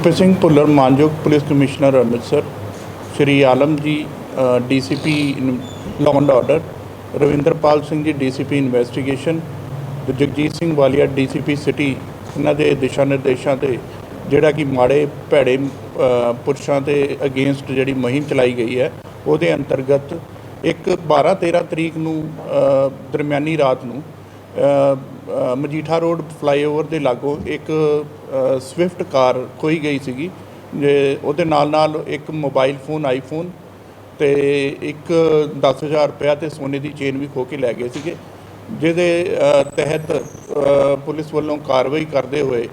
ਗੁਰਪ੍ਰੀਤ ਸਿੰਘ ਭੁੱਲਰ, ਮਾਨਯੋਗ police commissioner Amritsar, Shri Alam ji DCP law and order Ravinderpal Singh ji, DCP investigation ਤੇ Jagjit Singh Walia, DCP city ਇਹਨਾਂ ਦੇ ਦਿਸ਼ਾ ਨਿਰਦੇਸ਼ਾਂ ਤੇ ਜਿਹੜਾ ਕਿ ਮਾੜੇ ਭੈੜੇ ਪੁਰਸ਼ਾਂ ਦੇ ਅਗੇਂਸਟ ਜਿਹੜੀ ਮੁਹਿੰਮ ਚਲਾਈ ਗਈ ਹੈ, ਉਹਦੇ ਅੰਤਰਗਤ ਇੱਕ 12 13 ਤਰੀਕ ਨੂੰ ਦਰਮਿਆਨੀ ਰਾਤ ਨੂੰ ਮਜੀਠਾ ਰੋਡ ਫਲਾਈਓਵਰ ਦੇ ਲਾਗੋਂ ਇੱਕ ਸਵਿਫਟ ਕਾਰ ਖੋਈ ਗਈ ਸੀਗੀ, ਜੇ ਉਹਦੇ ਨਾਲ ਨਾਲ ਇੱਕ ਮੋਬਾਈਲ ਫੋਨ ਆਈਫੋਨ ਤੇ ਇੱਕ 10000 ਰੁਪਇਆ ਤੇ ਸੋਨੇ ਦੀ ਚੇਨ ਵੀ ਖੋ ਕੇ ਲੈ ਗਏ ਸੀਗੇ, ਜਿਹਦੇ ਤਹਿਤ ਪੁਲਿਸ ਵੱਲੋਂ ਕਾਰਵਾਈ ਕਰਦੇ ਹੋਏ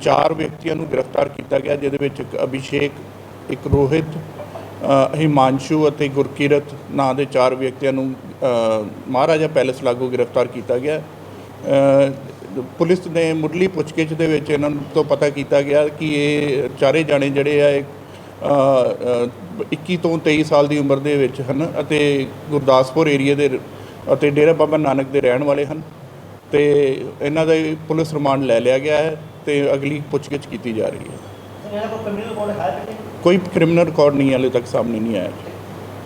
ਚਾਰ ਵਿਅਕਤੀਆਂ ਨੂੰ ਗ੍ਰਿਫਤਾਰ ਕੀਤਾ ਗਿਆ, ਜਿਹਦੇ ਵਿੱਚ ਇੱਕ ਅਭਿਸ਼ੇਕ, ਇੱਕ ਰੋਹਿਤ ਹਿਮਾਂਸ਼ੂ ਅਤੇ ਗੁਰਕੀਰਤ ਨਾਂ ਦੇ ਚਾਰ ਵਿਅਕਤੀਆਂ ਨੂੰ ਮਹਾਰਾਜਾ ਪੈਲੇਸ ਲਾਗੂ ਗ੍ਰਿਫਤਾਰ ਕੀਤਾ ਗਿਆ। ਪੁਲਿਸ ਨੇ ਮੁੱਢਲੀ ਪੁੱਛਗਿੱਛ ਦੇ ਵਿੱਚ ਇਹਨਾਂ ਨੂੰ ਤੋਂ ਪਤਾ ਕੀਤਾ ਗਿਆ ਕਿ ਇਹ ਚਾਰੇ ਜਾਣੇ ਜਿਹੜੇ ਆ ਇਹ ਅ, ਅ, 21 ਤੋਂ 23 ਸਾਲ ਦੀ ਉਮਰ ਦੇ ਵਿੱਚ ਹਨ ਅਤੇ ਗੁਰਦਾਸਪੁਰ ਏਰੀਆ ਦੇ ਅਤੇ ਡੇਰਾ ਬਾਬਾ ਨਾਨਕ ਦੇ ਰਹਿਣ ਵਾਲੇ ਹਨ। ਤੇ ਇਹਨਾਂ ਦਾ ਪੁਲਿਸ ਰਿਮਾਂਡ ਲੈ ਲਿਆ ਗਿਆ ਹੈ ਤੇ ਅਗਲੀ ਪੁੱਛਗਿੱਛ ਕੀਤੀ ਜਾ ਰਹੀ ਹੈ। ਕੋਈ ਕ੍ਰਿਮੀਨਲ ਰਿਕਾਰਡ ਨਹੀਂ ਹਾਲੇ ਤੱਕ ਸਾਹਮਣੇ ਨਹੀਂ ਆਇਆ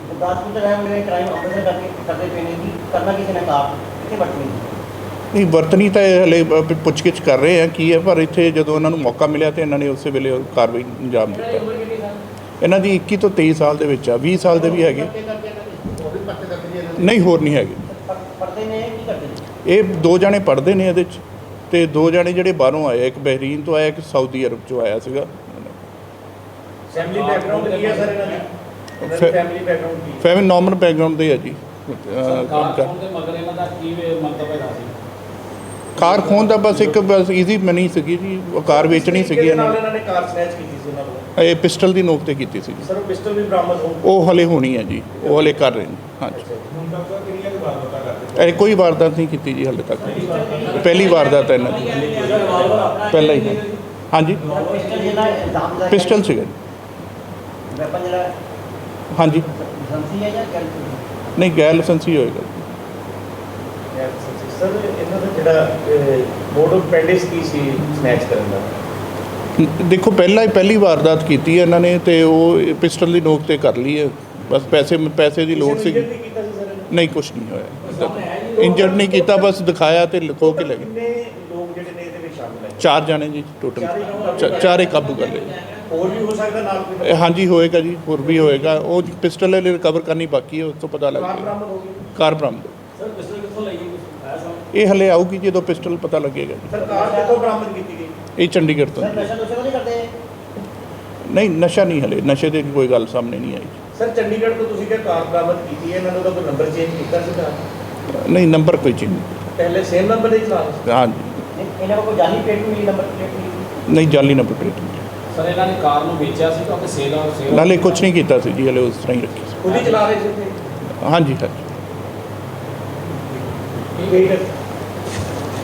ਗੁਰਦਾਸਪੁਰ ਦੇ ਰਹਿਣ ਵਾਲੇ ਕ੍ਰਾਈਮ ਅੰਮ੍ਰਿਤਸਰ ਕਰਕੇ ਕਰਦੇ ਪਏ ਨੇ ਜੀ ਕਰਨਾ ਕਿਸੇ ਨੇ ਕਾਰ ਕਿੱਥੇ ਵਰਤਣੀ ਨਹੀਂ ਵਰਤਨੀ ਤਾਂ ਇਹ ਹਲੇ ਪੁੱਛਗਿੱਛ ਕਰ ਰਹੇ ਆ ਕੀ ਹੈ ਪਰ ਇੱਥੇ ਜਦੋਂ ਉਹਨਾਂ ਨੂੰ ਮੌਕਾ ਮਿਲਿਆ ਤੇ ਇਹਨਾਂ ਨੇ ਉਸੇ ਵੇਲੇ ਕਾਰਵਾਈ ਅੰਜਾਮ ਦਿੱਤਾ। ਇਹਨਾਂ ਦੀ 21 ਤੋਂ 23 ਸਾਲ ਦੇ ਵਿੱਚ ਆ 20 ਸਾਲ ਦੇ ਵੀ ਹੈਗੇ। ਨਹੀਂ ਹੋਰ ਨਹੀਂ ਹੈਗੇ। ਪੜਦੇ ਨੇ ਕੀ ਕਰਦੇ ਨੇ? ਇਹ ਦੋ ਜਾਣੇ ਪੜ੍ਹਦੇ ਨੇ ਇਹਦੇ 'ਚ ਤੇ ਦੋ ਜਾਣੇ ਜਿਹੜੇ ਬਾਹਰੋਂ ਆਏ ਇੱਕ ਬਹਿਰੀਨ ਤੋਂ ਆਇਆ ਇੱਕ ਸਾਊਦੀ ਅਰਬ ਤੋਂ ਆਇਆ ਸੀਗਾ। ਫੈਮਿਲੀ ਬੈਕਗ੍ਰਾਉਂਡ ਕੀ ਹੈ ਸਰ ਇਹਨਾਂ ਦੀ? ਇਹਨਾਂ ਫੈਮਿਲੀ ਬੈਕਗ੍ਰਾਉਂਡ ਕੀ ਹੈ? ਫੈਮਿਲੀ ਨਾਰਮਲ ਬੈਕਗ੍ਰਾਉਂਡ ਦੇ ਆ ਜੀ। ਅਹ, ਕਾਰ ਖੋਣ ਦੇ ਮਗਰ ਇਹਨਾਂ ਦਾ ਕੀ ਮੰਤਵ ਹੈਗਾ ਸੀ? ਕਾਰ ਖੋਣ ਦਾ ਬਸ ਇੱਕ ਬਸ ਈਜ਼ੀ ਮਨੀ ਸੀਗੀ ਜੀ ਉਹ ਕਾਰ ਵੇਚਣੀ ਸੀਗੀ ਇਹਨਾਂ ਨੇ। ਇਹਨਾਂ ਨੇ ਕਾਰ ਸਨੈਚ ਕੀਤੀ ਸੀ ਉਹਨਾਂ ਕੋਲ ਇਹ ਪਿਸਟਲ ਦੀ ਨੋਕ ਤੇ ਕੀਤੀ ਸੀ ਸਰ ਉਹ ਪਿਸਟਲ ਵੀ ਬਰਾਮਦ ਹੋ ਉਹ ਹਲੇ ਹੋਣੀ ਹੈ ਜੀ ਉਹ ਹਲੇ ਕਰ ਰਹੇ ਨੇ ਹਾਂਜੀ। ਹੁਣ ਤੱਕ ਕਿੰਨੀਆਂ ਕੁ ਵਾਰਦਾਤਾਂ ਕਰਦੇ ਇਹ ਕੋਈ ਵਾਰਦਾਤ ਨਹੀਂ ਕੀਤੀ ਜੀ ਹਲੇ ਤੱਕ। ਪਹਿਲੀ ਵਾਰਦਾਤ ਹੈ ਇਹਨਾਂ ਦੀ। ਪਹਿਲਾਂ ਹੀ ਹੈ। ਹਾਂਜੀ। ਪਿਸਟਲ ਜਿਹੜਾ ਇਲਜ਼ਾਮ ਦਾ ਪਿਸਟਲ ਸੀਗਾ ਜੀ। ਵੈਪਨ ਜਿਹੜਾ ਹਾਂਜੀ। ਸੰਸੀ ਹੈ ਜਾਂ ਕੈਲਕੂਲੇਟਰ ਨਹੀਂ ਗੈਰ ਲਾਇਸੈਂਸੀ ਹੋਏਗਾ ਸਰ ਇਹਨਾਂ ਦਾ ਜਿਹੜਾ ਮੋਡ ਆਫ ਪੈਂਡਿਸ ਕੀ ਸੀ ਸਨੈਚ ਕਰਨ ਦਾ? ਦੇਖੋ ਪਹਿਲਾਂ ਹੀ ਪਹਿਲੀ ਵਾਰਦਾਤ ਕੀਤੀ ਹੈ ਇਹਨਾਂ ਨੇ ਤੇ ਉਹ ਪਿਸਟਲ ਦੀ ਨੋਕ ਤੇ ਕਰ ਲਈ ਹੈ। ਬਸ ਪੈਸੇ ਪੈਸੇ ਦੀ ਲੋੜ ਸੀ ਕੀਤਾ? ਨਹੀਂ ਕੁਝ ਨਹੀਂ ਹੋਇਆ। ਇੰਜਰਡ ਨਹੀਂ ਕੀਤਾ ਬਸ ਦਿਖਾਇਆ ਤੇ ਲਿਖੋ ਕੇ ਲੈ ਗਏ। ਕਿੰਨੇ ਲੋਕ ਜਿਹੜੇ ਨੇ ਇਹਦੇ ਵਿੱਚ ਸ਼ਾਮਿਲ ਹੈ? ਚਾਰ ਜਾਣੇ ਜੀ ਟੋਟਲ ਚਾਰੇ ਕਾਬੂ ਕਰ ਲਏ। ਹੋਰ ਵੀ ਹੋ ਸਕਦਾ ਨਾਲ ਕੋਈ ਹਾਂਜੀ ਹੋਏਗਾ ਜੀ ਹੋਰ ਵੀ ਹੋਏਗਾ। ਉਹ ਪਿਸਟਲ ਹਲੇ ਰਿਕਵਰ ਕਰਨੀ ਬਾਕੀ ਹੈ ਉਸ ਤੋਂ ਪਤਾ ਲੱਗ ਕਾਰ ਜਾਏਗਾ ਬਰਾਮਦ ਹੋ ਗਈ। ਕਾਰ ਬਰਾਮਦ। ਸਰ ਪਿਸਟਲ ਕਿੱਥੋਂ ਲਈ ਇਹ ਹਲੇ ਆਊਗੀ ਜਦੋਂ ਪਿਸਟਲ ਪਤਾ ਲੱਗੇਗਾ ਜੀ। ਸਰ ਕਾਰ ਕਿੱਥੋਂ ਬਰਾਮਦ ਕੀਤੀ ਗਈ? ਇਹ ਚੰਡੀਗੜ੍ਹ ਤੋਂ। ਸਰ ਨਸ਼ਾ ਨੁਸ਼ਾ ਤਾਂ ਨਹੀਂ ਕਰਦੇ? ਨਹੀਂ ਨਸ਼ਾ ਨਹੀਂ ਹਲੇ। ਨਸ਼ੇ ਦੀ ਕੋਈ ਗੱਲ ਸਾਹਮਣੇ ਨਹੀਂ ਆਈ। ਸਰ ਚੰਡੀਗੜ੍ਹ ਤੋਂ ਤੁਸੀਂ ਕਿਹਾ ਕਾਰ ਬਰਾਮਦ ਕੀਤੀ ਹੈ ਇਹਨਾਂ ਨੇ ਉਹਦਾ ਕੋਈ ਨੰਬਰ ਚੇਂਜ ਕੀਤਾ ਸੀਗਾ ਨਹੀਂ ਨੰਬਰ ਕੋਈ ਚੀਜ਼ ਨਹੀਂ ਪਹਿਲੇ ਸੇਮ ਨੰਬਰ ਦੇ ਚਲਾ ਸੀ? ਨਹੀਂ, ਇਹਨਾਂ ਕੋਲ ਕੋਈ ਜਾਲੀ ਪਲੇਟ ਮਿਲੀ ਨੰਬਰ ਪਲੇਟ ਨਹੀਂ ਜਾਲੀ ਨੰਬਰ ਪਲੇਟ ਸਰ ਇਹਨਾਂ ਨੇ ਕਾਰ ਨੂੰ ਵੇਚਿਆ ਸੀ ਕਿਉਂਕਿ ਸੇਲ ਆ ਸੇਲ ਨਾਲੇ ਕੁਝ ਨਹੀਂ ਕੀਤਾ ਸੀ ਜੀ ਹਲੇ ਉਸ ਤਰ੍ਹਾਂ ਹੀ ਰੱਖੀ ਸੀ। ਖੁਦ ਹੀ ਚਲਾ ਰਹੇ ਸੀ ਹਾਂਜੀ ਹਾਂਜੀ। ਠੀਕ ਹੈ।